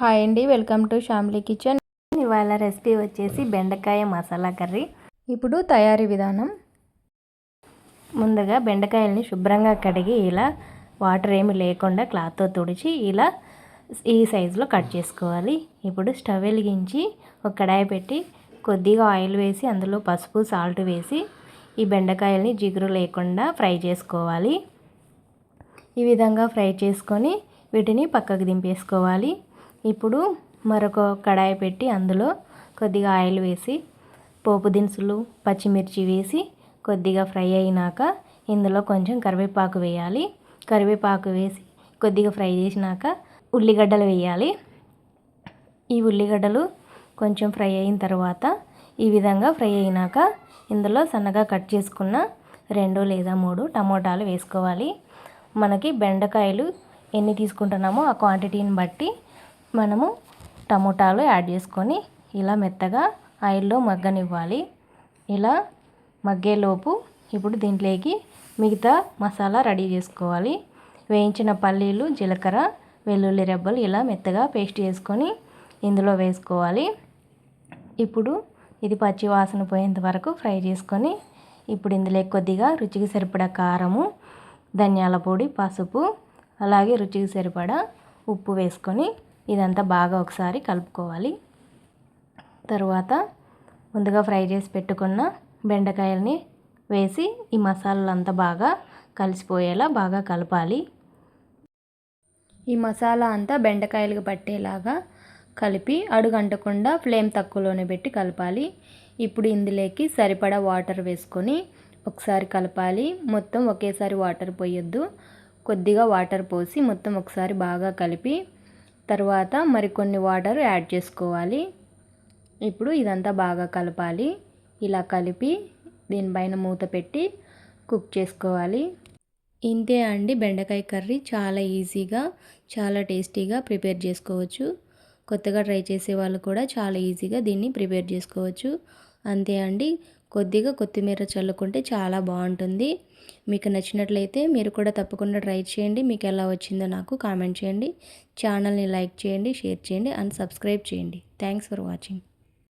Hi అండి welcome to Shamli kitchen ఇవాళ recipe వచ్చేసి బెండకాయ మసాలా కర్రీ. ఇప్పుడు తయారీ విధానం. ముందుగా బెండకాయల్ని శుభ్రంగా కడిగి ఇలా వాటర్ ఏమి లేకుండా క్లాత్తో తుడిచి ఇలా ఈ సైజులో కట్ చేసుకోవాలి. ఇప్పుడు స్టవ్ వెలిగించి ఒక కడాయి పెట్టి కొద్దిగా ఆయిల్ వేసి అందులో పసుపు సాల్ట్ వేసి ఈ బెండకాయల్ని జిగురు లేకుండా ఫ్రై చేసుకోవాలి. ఈ విధంగా ఫ్రై చేసుకొని వీటిని పక్కకు దింపేసుకోవాలి. ఇప్పుడు మరొక కడాయి పెట్టి అందులో కొద్దిగా ఆయిల్ వేసి పోపు దినుసులు పచ్చిమిర్చి వేసి కొద్దిగా ఫ్రై అయినాక ఇందులో కొంచెం కరివేపాకు వేయాలి. కరివేపాకు వేసి కొద్దిగా ఫ్రై చేసినాక ఉల్లిగడ్డలు వేయాలి. ఈ ఉల్లిగడ్డలు కొంచెం ఫ్రై అయిన తర్వాత ఈ విధంగా ఫ్రై అయినాక ఇందులో సన్నగా కట్ చేసుకున్న రెండు లేదా మూడు టమోటాలు వేసుకోవాలి. మనకి బెండకాయలు ఎన్ని తీసుకుంటున్నామో ఆ క్వాంటిటీని బట్టి మనము టమోటాలు యాడ్ చేసుకొని ఇలా మెత్తగా ఆయిల్లో మగ్గనివ్వాలి. ఇలా మగ్గేలోపు ఇప్పుడు దీంట్లోకి మిగతా మసాలా రెడీ చేసుకోవాలి. వేయించిన పల్లీలు జీలకర్ర వెల్లుల్లి రెబ్బలు ఇలా మెత్తగా పేస్ట్ చేసుకొని ఇందులో వేసుకోవాలి. ఇప్పుడు ఇది పచ్చి వాసన పోయేంత వరకు ఫ్రై చేసుకొని ఇప్పుడు ఇందులో కొద్దిగా రుచికి సరిపడా కారము ధనియాల పొడి పసుపు అలాగే రుచికి సరిపడా ఉప్పు వేసుకొని ఇదంతా బాగా ఒకసారి కలుపుకోవాలి. తరువాత ముందుగా ఫ్రై చేసి పెట్టుకున్న బెండకాయల్ని వేసి ఈ మసాలాలంతా బాగా కలిసిపోయేలా బాగా కలపాలి. ఈ మసాలా అంతా బెండకాయలకు పట్టేలాగా కలిపి అడుగంటకుండా ఫ్లేమ్ తక్కువలోనే పెట్టి కలపాలి. ఇప్పుడు ఇందులోకి సరిపడా వాటర్ వేసుకొని ఒకసారి కలపాలి. మొత్తం ఒకేసారి వాటర్ పోయొద్దు. కొద్దిగా వాటర్ పోసి మొత్తం ఒకసారి బాగా కలిపి తర్వాత మరికొన్ని వాటర్ యాడ్ చేసుకోవాలి. ఇప్పుడు ఇదంతా బాగా కలపాలి. ఇలా కలిపి దీనిపైన మూత పెట్టి కుక్ చేసుకోవాలి. ఇంతే అండి. బెండకాయ కర్రీ చాలా ఈజీగా చాలా టేస్టీగా ప్రిపేర్ చేసుకోవచ్చు. కొత్తగా ట్రై చేసే వాళ్ళు కూడా చాలా ఈజీగా దీన్ని ప్రిపేర్ చేసుకోవచ్చు. అంతే అండి. కొద్దిగా కొత్తిమీర చల్లుకుంటే చాలా బాగుంటుంది. మీకు నచ్చినట్లయితే మీరు కూడా తప్పకుండా ట్రై చేయండి. మీకు ఎలా వచ్చిందో నాకు కామెంట్ చేయండి. ఛానల్ని లైక్ చేయండి షేర్ చేయండి అండ్ సబ్స్క్రైబ్ చేయండి. Thanks for watching.